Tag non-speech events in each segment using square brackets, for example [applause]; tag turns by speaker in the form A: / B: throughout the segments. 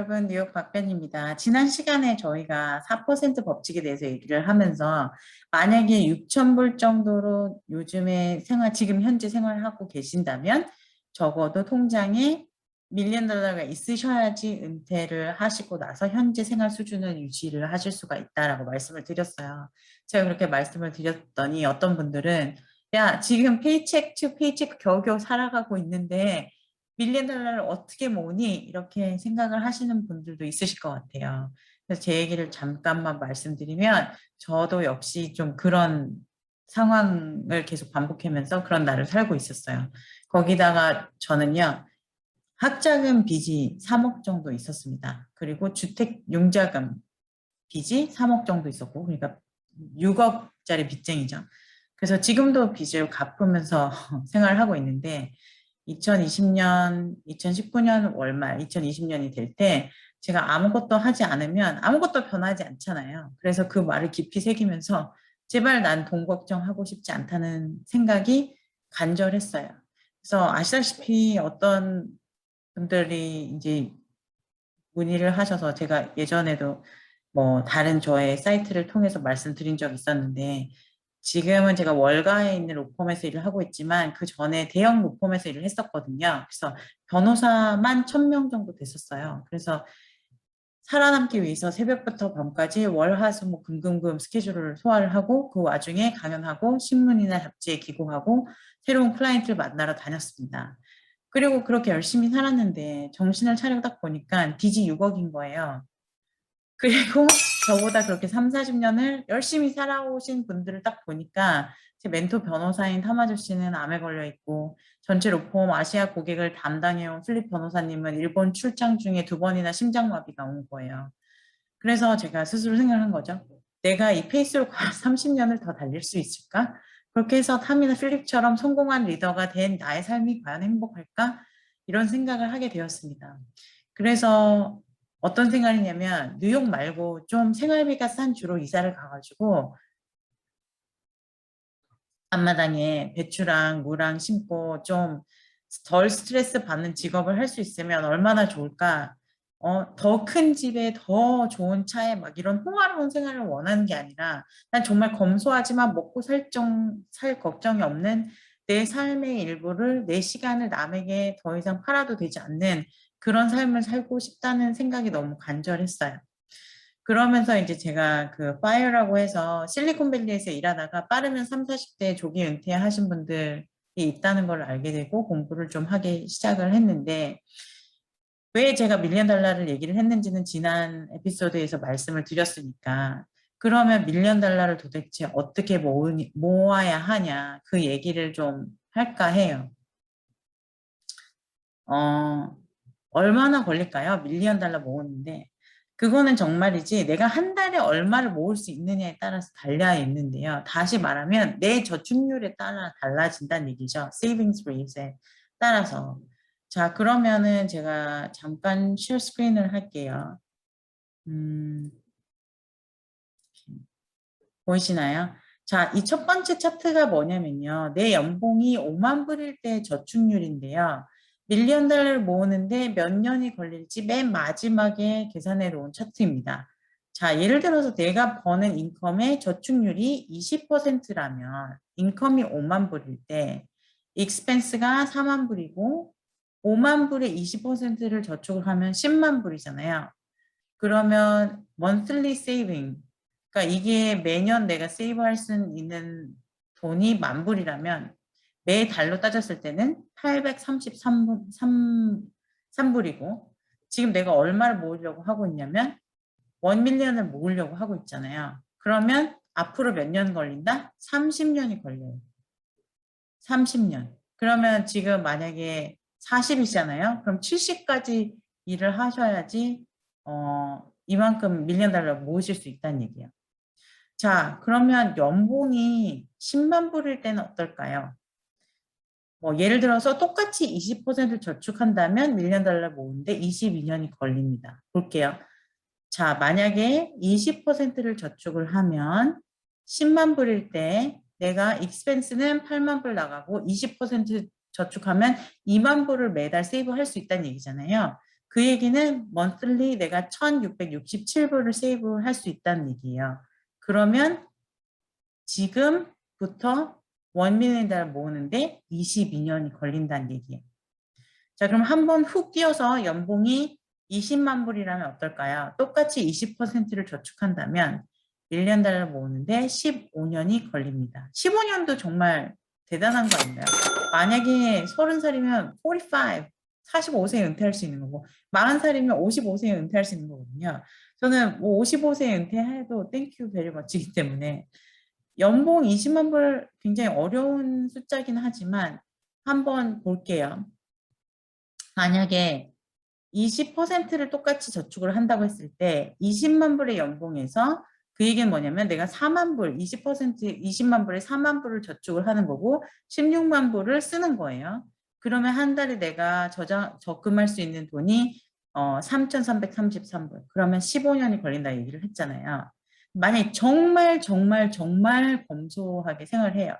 A: 여러분, 뉴욕 박변입니다. 지난 시간에 저희가 4% 법칙에 대해서 얘기를 하면서 만약에 6,000불 정도로 요즘에 생활, 지금 현재 생활하고 계신다면 적어도 통장에 밀리언 달러가 있으셔야지 은퇴를 하시고 나서 현재 생활 수준을 유지를 하실 수가 있다라고 말씀을 드렸어요. 제가 그렇게 말씀을 드렸더니 어떤 분들은 야, 지금 페이첵 투 페이첵 겨우겨우 살아가고 있는데 밀리언 달러를 어떻게 모으니? 이렇게 생각을 하시는 분들도 있으실 것 같아요. 그래서 제 얘기를 잠깐만 말씀드리면 저도 역시 좀 그런 상황을 계속 반복하면서 그런 날을 살고 있었어요. 거기다가 저는요. 학자금 빚이 3억 정도 있었습니다. 그리고 주택 융자금 빚이 3억 정도 있었고 그러니까 6억짜리 빚쟁이죠. 그래서 지금도 빚을 갚으면서 [laughs] 생활하고 있는데 2020년, 2019년 월말, 2020년이 될 때 제가 아무것도 하지 않으면 아무것도 변하지 않잖아요. 그래서 그 말을 깊이 새기면서 제발 난 돈 걱정하고 싶지 않다는 생각이 간절했어요. 그래서 아시다시피 어떤 분들이 이제 문의를 하셔서 제가 예전에도 뭐 다른 저의 사이트를 통해서 말씀드린 적이 있었는데 지금은 제가 월가에 있는 로펌에서 일을 하고 있지만 그 전에 대형 로펌에서 일을 했었거든요. 그래서 변호사만 1000명 정도 됐었어요. 그래서 살아남기 위해서 새벽부터 밤까지 월화수목 금금금 스케줄을 소화를 하고 그 와중에 강연하고 신문이나 잡지에 기고하고 새로운 클라이언트를 만나러 다녔습니다. 그리고 그렇게 열심히 살았는데 정신을 차려 딱 보니까 빚이 6억인 거예요. 그리고 저보다 그렇게 3, 40년을 열심히 살아오신 분들을 딱 보니까 제 멘토 변호사인 타마조 씨는 암에 걸려 있고 전체 로펌 아시아 고객을 담당해온 플립 변호사님은 일본 출장 중에 두 번이나 심장마비가 온 거예요. 그래서 제가 스스로 생각한 거죠. 내가 이 페이스로 30년을 더 달릴 수 있을까? 그렇게 해서 탐이나 필립처럼 성공한 리더가 된 나의 삶이 과연 행복할까? 이런 생각을 하게 되었습니다. 그래서 어떤 생각이냐면 뉴욕 말고 좀 생활비가 싼 주로 이사를 가가지고 앞마당에 배추랑 무랑 심고 좀 덜 스트레스 받는 직업을 할 수 있으면 얼마나 좋을까? 어, 더 큰 집에 더 좋은 차에 막 이런 홍화로운 생활을 원하는 게 아니라 난 정말 검소하지만 먹고 살 정, 살 걱정이 없는 내 삶의 일부를 내 시간을 남에게 더 이상 팔아도 되지 않는 그런 삶을 살고 싶다는 생각이 너무 간절했어요. 그러면서 이제 제가 그 파이어라고 해서 실리콘밸리에서 일하다가 빠르면 3, 40대 조기 은퇴하신 분들이 있다는 걸 알게 되고 공부를 좀 하기 시작을 했는데 왜 제가 밀리언 달러를 얘기를 했는지는 지난 에피소드에서 말씀을 드렸으니까 그러면 밀리언 달러를 도대체 어떻게 모으니, 모아야 하냐 그 얘기를 좀 할까 해요. 어, 얼마나 걸릴까요? 밀리언 달러 모으는데 그거는 정말이지 내가 한 달에 얼마를 모을 수 있느냐에 따라서 달려 있는데요. 다시 말하면 내 저축률에 따라 달라진다는 얘기죠. Savings rate에 따라서. 자 그러면은 제가 잠깐 쉐어 스크린을 할게요. 음, 보이시나요? 자, 이 첫 번째 차트가 뭐냐면요. 내 연봉이 5만 불일 때 저축률인데요. 밀리언 달러를 모으는데 몇 년이 걸릴지 맨 마지막에 계산해 놓은 차트입니다. 자, 예를 들어서 내가 버는 인컴의 저축률이 20%라면 인컴이 5만 불일 때 익스펜스가 4만 불이고 5만 불에 20%를 저축을 하면 10만 불이잖아요. 그러면 monthly saving 그러니까 이게 매년 내가 세이브할 수 있는 돈이 만 불이라면 매 달로 따졌을 때는 833불이고 지금 내가 얼마를 모으려고 하고 있냐면 1밀리언을 모으려고 하고 있잖아요. 그러면 앞으로 몇 년 걸린다? 30년이 걸려요. 30년. 그러면 지금 만약에 40이잖아요. 그럼 70까지 일을 하셔야지 어, 이만큼 밀리언 달러 모으실 수 있다는 얘기예요. 자, 그러면 연봉이 10만 불일 때는 어떨까요? 뭐 예를 들어서 똑같이 20% 저축한다면 밀리언 달러 모으는데 22년이 걸립니다. 볼게요. 자, 만약에 20%를 저축을 하면 10만 불일 때 내가 익스펜스는 8만 불 나가고 20% 저축하면 2만 불을 매달 세이브할 수 있다는 얘기잖아요. 그 얘기는 monthly 내가 1667불을 세이브 할 수 있다는 얘기예요. 그러면 지금부터 원밀리언 달러 모으는데 22년이 걸린다는 얘기예요. 자, 그럼 한 번 훅 뛰어서 연봉이 20만 불이라면 어떨까요? 똑같이 20%를 저축한다면 1년 달러 모으는데 15년이 걸립니다. 15년도 정말 대단한 거 아닌가요? 만약에 30살이면 45, 45세에 은퇴할 수 있는 거고 40살이면 55세에 은퇴할 수 있는 거거든요. 저는 뭐 55세에 은퇴해도 땡큐 베리 멋지기 때문에 연봉 20만 불 굉장히 어려운 숫자긴 하지만 한번 볼게요. 만약에 20%를 똑같이 저축을 한다고 했을 때 20만 불의 연봉에서 그 얘기는 뭐냐면 내가 4만 불, 20% 20만 불에 4만 불을 저축을 하는 거고 16만 불을 쓰는 거예요. 그러면 한 달에 내가 저장 적금할 수 있는 돈이 어 3,333불. 그러면 15년이 걸린다 얘기를 했잖아요. 만약 정말 정말 정말 검소하게 생활해요.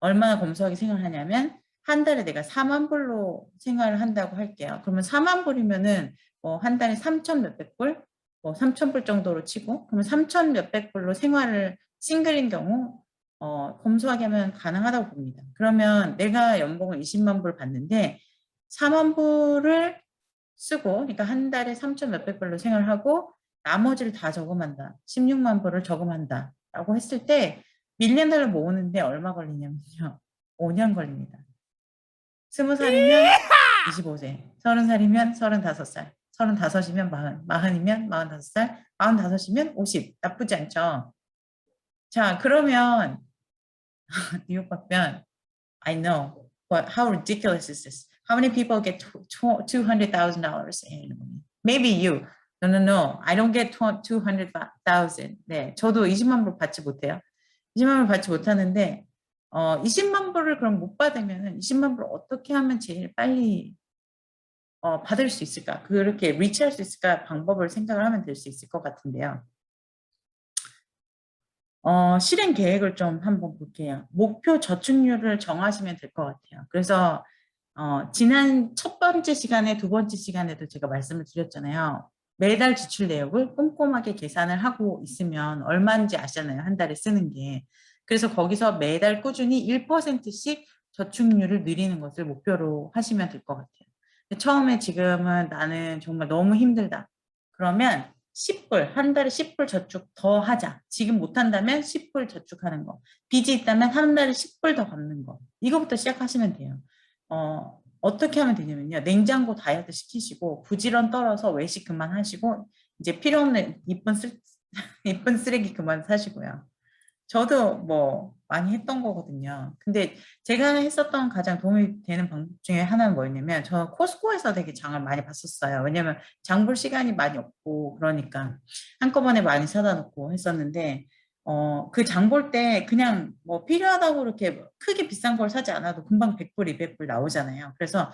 A: 얼마나 검소하게 생활하냐면 한 달에 내가 4만 불로 생활을 한다고 할게요. 그러면 4만 불이면은 뭐 한 달에 3천 몇백 불, 뭐 3천 불 정도로 치고 그러면 3천 몇백 불로 생활을 싱글인 경우 어, 검소하게 하면 가능하다고 봅니다. 그러면 내가 연봉을 20만 불 받는데 4만 불을 쓰고 그러니까 한 달에 3천 몇백 불로 생활하고 나머지를 다 저금한다. 16만 불을 저금한다. 라고 했을 때 밀리언 달러 모으는데 얼마 걸리냐면요. 5년 걸립니다. 20살이면 25세, 30살이면 35살, 35이면 40, 40이면 45살, 45이면 50. 나쁘지 않죠? 자, 그러면 [laughs] 뉴욕 답변 I know, but how ridiculous is this? How many people get $200,000 annually? Maybe you. No, no, no. I don't get 200,000. 네, 저도 20만 불 받지 못해요. 20만 불 받지 못하는데 어, 20만 불을 그럼 못 받으면 20만 불을 어떻게 하면 제일 빨리 어, 받을 수 있을까? 그렇게 리치할 수 있을까? 방법을 생각을 하면 될 수 있을 것 같은데요. 어, 실행 계획을 좀 한번 볼게요. 목표 저축률을 정하시면 될 것 같아요. 그래서 어, 지난 첫 번째 시간에 두 번째 시간에도 제가 말씀을 드렸잖아요. 매달 지출 내역을 꼼꼼하게 계산을 하고 있으면 얼마인지 아시잖아요. 한 달에 쓰는 게. 그래서 거기서 매달 꾸준히 1%씩 저축률을 늘리는 것을 목표로 하시면 될 것 같아요. 처음에 지금은 나는 정말 너무 힘들다. 그러면 10불, 한 달에 10불 저축 더 하자. 지금 못한다면 10불 저축하는 거. 빚이 있다면 한 달에 10불 더 갚는 거. 이거부터 시작하시면 돼요. 어, 어떻게 하면 되냐면요. 냉장고 다이어트 시키시고 부지런 떨어서 외식 그만하시고 이제 필요 없는 이쁜, 쓰, [laughs] 이쁜 쓰레기 그만 사시고요. 저도 뭐 많이 했던 거거든요. 근데 제가 했었던 가장 도움이 되는 방법 중에 하나는 뭐였냐면 저 코스코에서 되게 장을 많이 봤었어요. 왜냐면 장 볼 시간이 많이 없고 그러니까 한꺼번에 많이 사다 놓고 했었는데 어, 그 장 볼 때 그냥 뭐 필요하다고 이렇게 크게 비싼 걸 사지 않아도 금방 100불, 200불 나오잖아요. 그래서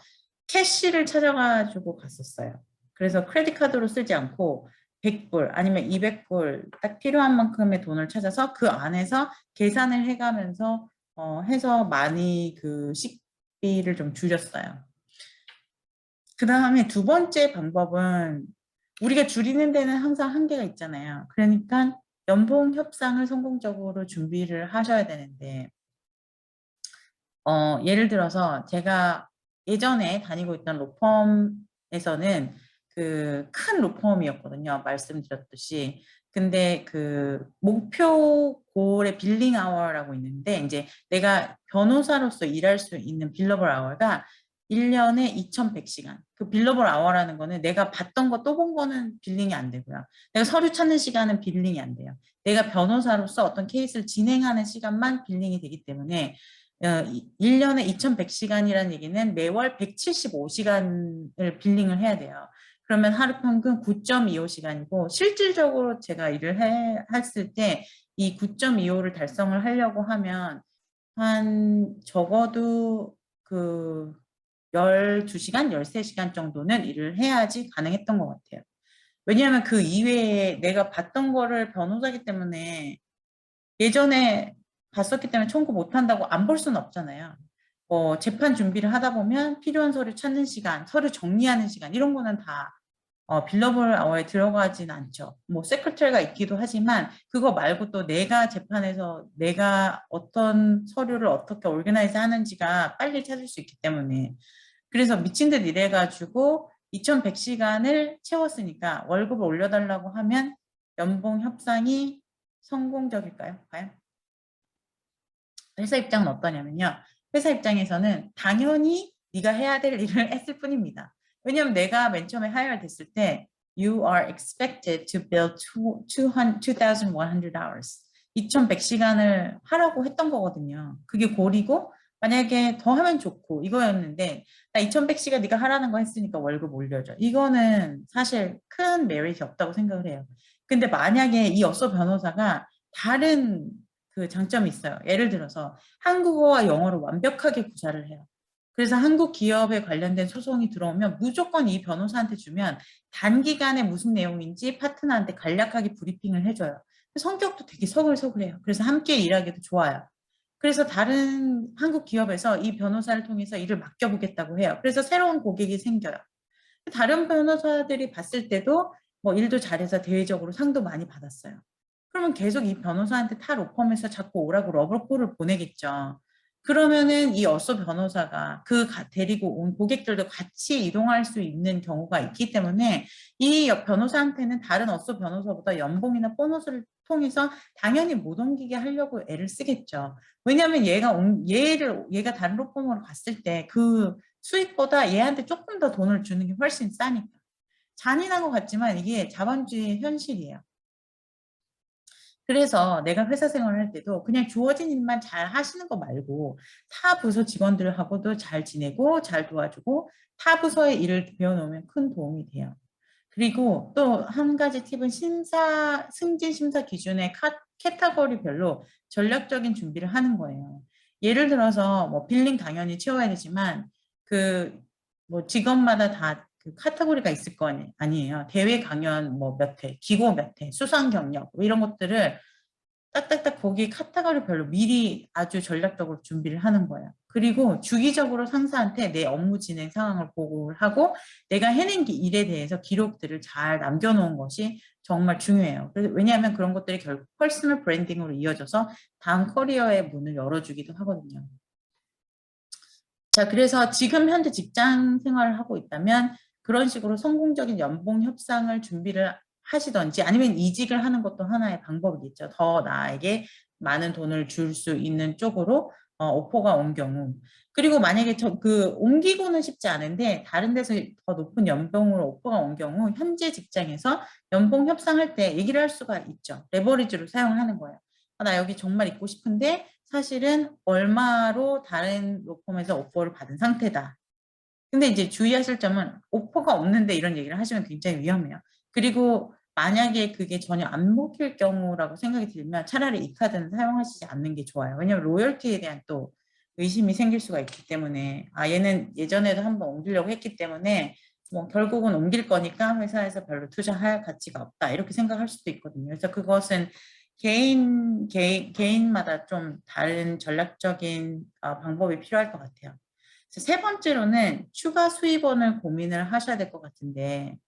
A: 캐시를 찾아가지고 갔었어요. 그래서 크레딧 카드로 쓰지 않고 100불 아니면 200불 딱 필요한 만큼의 돈을 찾아서 그 안에서 계산을 해가면서 어, 해서 많이 그 식비를 좀 줄였어요. 그 다음에 두 번째 방법은 우리가 줄이는 데는 항상 한계가 있잖아요. 그러니까 연봉 협상을 성공적으로 준비를 하셔야 되는데 어, 예를 들어서 제가 예전에 다니고 있던 로펌에서는 그 큰 로펌이었거든요. 말씀드렸듯이. 근데 그 목표 골의 빌링 아워라고 있는데 이제 내가 변호사로서 일할 수 있는 빌러블 아워가 1년에 2,100시간. 그 빌러블 아워라는 거는 내가 봤던 거 또 본 거는 빌링이 안 되고요. 내가 서류 찾는 시간은 빌링이 안 돼요. 내가 변호사로서 어떤 케이스를 진행하는 시간만 빌링이 되기 때문에 어, 1년에 2,100시간이라는 얘기는 매월 175시간을 빌링을 해야 돼요. 그러면 하루 평균 9.25시간이고 실질적으로 제가 일을 해, 했을 때 이 9.25를 달성을 하려고 하면 한 적어도 그 12시간, 13시간 정도는 일을 해야지 가능했던 것 같아요. 왜냐하면 그 이외에 내가 봤던 거를 변호사기 때문에 예전에 봤었기 때문에 청구 못한다고 안 볼 수는 없잖아요. 뭐 재판 준비를 하다 보면 필요한 서류 찾는 시간, 서류 정리하는 시간 이런 거는 다 어, 빌러블 아워에 들어가진 않죠. 뭐 세크레터리가 있기도 하지만 그거 말고 또 내가 재판에서 내가 어떤 서류를 어떻게 오르가나이즈 하는지가 빨리 찾을 수 있기 때문에 그래서 미친 듯 일해가지고 2100시간을 채웠으니까 월급을 올려달라고 하면 연봉 협상이 성공적일까요? 과연? 회사 입장은 어떠냐면요. 회사 입장에서는 당연히 네가 해야 될 일을 했을 뿐입니다. 왜냐하면 내가 맨 처음에 하이어 됐을 때 you are expected to build 2,100 hours 2,100시간을 하라고 했던 거거든요. 그게 고리고 만약에 더 하면 좋고 이거였는데 나 2,100시간 네가 하라는 거 했으니까 월급 올려줘. 이거는 사실 큰 메리트 없다고 생각을 해요. 근데 만약에 이 어서 변호사가 다른 그 장점이 있어요. 예를 들어서 한국어와 영어를 완벽하게 구사를 해요. 그래서 한국 기업에 관련된 소송이 들어오면 무조건 이 변호사한테 주면 단기간에 무슨 내용인지 파트너한테 간략하게 브리핑을 해줘요. 성격도 되게 서글서글해요. 그래서 함께 일하기도 좋아요. 그래서 다른 한국 기업에서 이 변호사를 통해서 일을 맡겨보겠다고 해요. 그래서 새로운 고객이 생겨요. 다른 변호사들이 봤을 때도 뭐 일도 잘해서 대외적으로 상도 많이 받았어요. 그러면 계속 이 변호사한테 타 로펌에서 자꾸 오라고 러브콜을 보내겠죠. 그러면은 이 어소 변호사가 그 데리고 온 고객들도 같이 이동할 수 있는 경우가 있기 때문에 이 변호사한테는 다른 어소 변호사보다 연봉이나 보너스를 통해서 당연히 못 옮기게 하려고 애를 쓰겠죠. 왜냐하면 얘가 온, 얘를 얘가 다른 로펌으로 갔을 때 그 수익보다 얘한테 조금 더 돈을 주는 게 훨씬 싸니까. 잔인한 것 같지만 이게 자본주의 현실이에요. 그래서 내가 회사 생활을 할 때도 그냥 주어진 일만 잘 하시는 거 말고 타 부서 직원들하고도 잘 지내고 잘 도와주고 타 부서의 일을 배워놓으면 큰 도움이 돼요. 그리고 또 한 가지 팁은 심사, 승진 심사 기준의 카, 캐타고리별로 전략적인 준비를 하는 거예요. 예를 들어서 뭐 빌링 당연히 채워야 되지만 그 뭐 직업마다 다 그 카테고리가 있을 거 아니에요. 대외 강연 뭐 몇 회, 기고 몇 회, 수상 경력 뭐 이런 것들을 딱딱딱 거기 카테고리 별로 미리 아주 전략적으로 준비를 하는 거예요. 그리고 주기적으로 상사한테 내 업무 진행 상황을 보고를 하고 내가 해낸 일에 대해서 기록들을 잘 남겨놓은 것이 정말 중요해요. 왜냐하면 그런 것들이 결국 퍼스널 브랜딩으로 이어져서 다음 커리어의 문을 열어주기도 하거든요. 자, 그래서 지금 현재 직장 생활을 하고 있다면 그런 식으로 성공적인 연봉 협상을 준비를 하시던지 아니면 이직을 하는 것도 하나의 방법이겠죠. 더 나에게 많은 돈을 줄 수 있는 쪽으로 어, 오퍼가 온 경우 그리고 만약에 저 그 옮기고는 쉽지 않은데 다른 데서 더 높은 연봉으로 오퍼가 온 경우 현재 직장에서 연봉 협상할 때 얘기를 할 수가 있죠. 레버리지로 사용하는 거예요. 아, 나 여기 정말 있고 싶은데 사실은 얼마로 다른 로펌에서 오퍼를 받은 상태다. 근데 이제 주의하실 점은 오퍼가 없는데 이런 얘기를 하시면 굉장히 위험해요. 그리고 만약에 그게 전혀 안 먹힐 경우라고 생각이 들면 차라리 이 카드는 사용하시지 않는 게 좋아요. 왜냐하면 로열티에 대한 또 의심이 생길 수가 있기 때문에 아 얘는 예전에도 한번 옮기려고 했기 때문에 뭐 결국은 옮길 거니까 회사에서 별로 투자할 가치가 없다 이렇게 생각할 수도 있거든요. 그래서 그것은 개인, 개인 개인마다 좀 다른 전략적인 어, 방법이 필요할 것 같아요. 세 번째로는 추가 수입원을 고민을 하셔야 될 것 같은데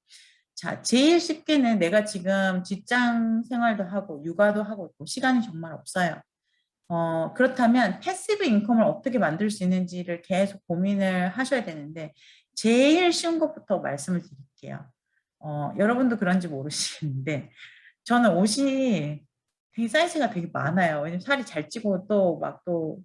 A: 자 제일 쉽게는 내가 지금 직장 생활도 하고 육아도 하고 있고 시간이 정말 없어요. 어, 그렇다면 패시브 인컴을 어떻게 만들 수 있는지를 계속 고민을 하셔야 되는데 제일 쉬운 것부터 말씀을 드릴게요. 어, 여러분도 그런지 모르시는데 저는 옷이 되게 사이즈가 되게 많아요. 왜냐면 살이 잘 찌고 또 막또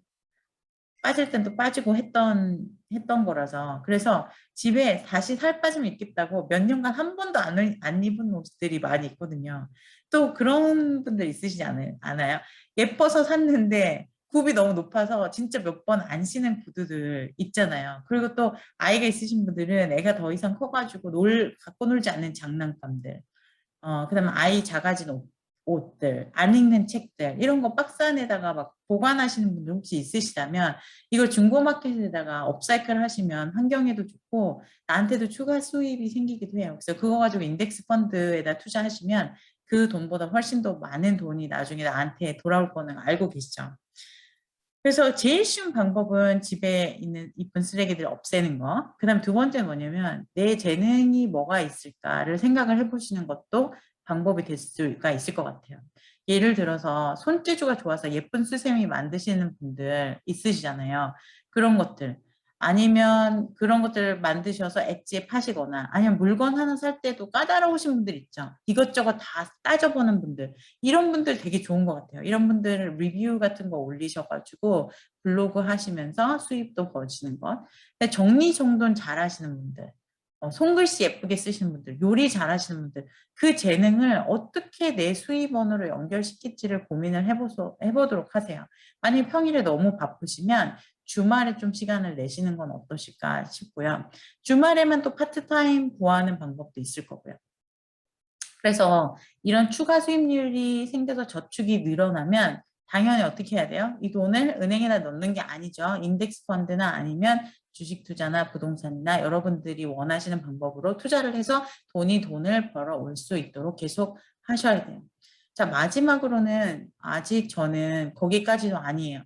A: 빠질 땐 또 빠지고 했던 했던 거라서 그래서 집에 다시 살 빠지면 입겠다고 몇 년간 한 번도 안, 안 입은 옷들이 많이 있거든요. 또 그런 분들 있으시지 않아요? 예뻐서 샀는데 굽이 너무 높아서 진짜 몇 번 안 신은 구두들 있잖아요. 그리고 또 아이가 있으신 분들은 애가 더 이상 커가지고 놀 갖고 놀지 않는 장난감들. 어, 그다음에 아이 작아진 옷, 옷들, 안 읽는 책들 이런 거 박스 안에다가 막 보관하시는 분들 혹시 있으시다면 이걸 중고마켓에다가 업사이클 하시면 환경에도 좋고 나한테도 추가 수입이 생기기도 해요. 그래서 그거 가지고 인덱스 펀드에다 투자하시면 그 돈보다 훨씬 더 많은 돈이 나중에 나한테 돌아올 거는 알고 계시죠. 그래서 제일 쉬운 방법은 집에 있는 이쁜 쓰레기들 없애는 거. 그 다음 두 번째는 뭐냐면 내 재능이 뭐가 있을까를 생각을 해보시는 것도 방법이 될 수가 있을 것 같아요. 예를 들어서 손재주가 좋아서 예쁜 수세미 만드시는 분들 있으시잖아요. 그런 것들. 아니면 그런 것들을 만드셔서 엣지에 파시거나 아니면 물건 하나 살 때도 까다로우신 분들 있죠. 이것저것 다 따져보는 분들. 이런 분들 되게 좋은 것 같아요. 이런 분들 리뷰 같은 거 올리셔가지고 블로그 하시면서 수입도 버시는 것. 정리정돈 잘 하시는 분들. 어, 손글씨 예쁘게 쓰시는 분들, 요리 잘하시는 분들, 그 재능을 어떻게 내 수입원으로 연결시킬지를 고민을 해보소, 해보도록 하세요. 만약에 평일에 너무 바쁘시면 주말에 좀 시간을 내시는 건 어떠실까 싶고요. 주말에만 또 파트타임 구하는 방법도 있을 거고요. 그래서 이런 추가 수입률이 생겨서 저축이 늘어나면 당연히 어떻게 해야 돼요? 이 돈을 은행에다 넣는 게 아니죠. 인덱스 펀드나 아니면 주식 투자나 부동산이나 여러분들이 원하시는 방법으로 투자를 해서 돈이 돈을 벌어올 수 있도록 계속 하셔야 돼요. 자, 마지막으로는 아직 저는 거기까지도 아니에요.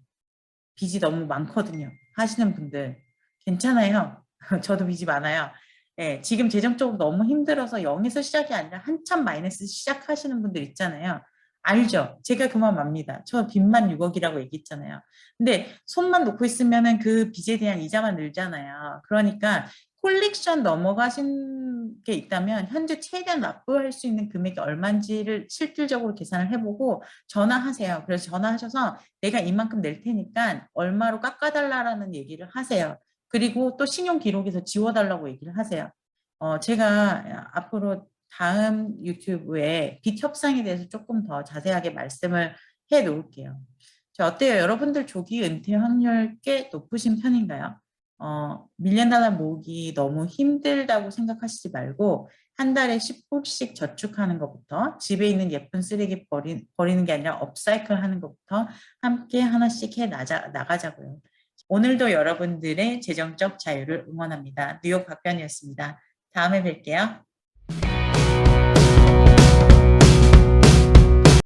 A: 빚이 너무 많거든요. 하시는 분들. 괜찮아요. [laughs] 저도 빚이 많아요. 예, 지금 재정적으로 너무 힘들어서 0에서 시작이 아니라 한참 마이너스 시작하시는 분들 있잖아요. 알죠? 제가 그만 맙니다. 저 빚만 6억이라고 얘기했잖아요. 근데 손만 놓고 있으면은 그 빚에 대한 이자만 늘잖아요. 그러니까 콜렉션 넘어가신 게 있다면 현재 최대한 납부할 수 있는 금액이 얼마인지를 실질적으로 계산을 해보고 전화하세요. 그래서 전화하셔서 내가 이만큼 낼 테니까 얼마로 깎아달라라는 얘기를 하세요. 그리고 또 신용 기록에서 지워달라고 얘기를 하세요. 어, 제가 앞으로 다음 유튜브에 빚 협상에 대해서 조금 더 자세하게 말씀을 해 놓을게요. 자, 어때요? 여러분들 조기 은퇴 확률 꽤 높으신 편인가요? 어, 밀리언 달러 모으기 너무 힘들다고 생각하시지 말고 한 달에 10불씩 저축하는 것부터 집에 있는 예쁜 쓰레기 버리, 버리는 게 아니라 업사이클 하는 것부터 함께 하나씩 해 나자, 나가자고요. 오늘도 여러분들의 재정적 자유를 응원합니다. 뉴욕 박변이었습니다. 다음에 뵐게요.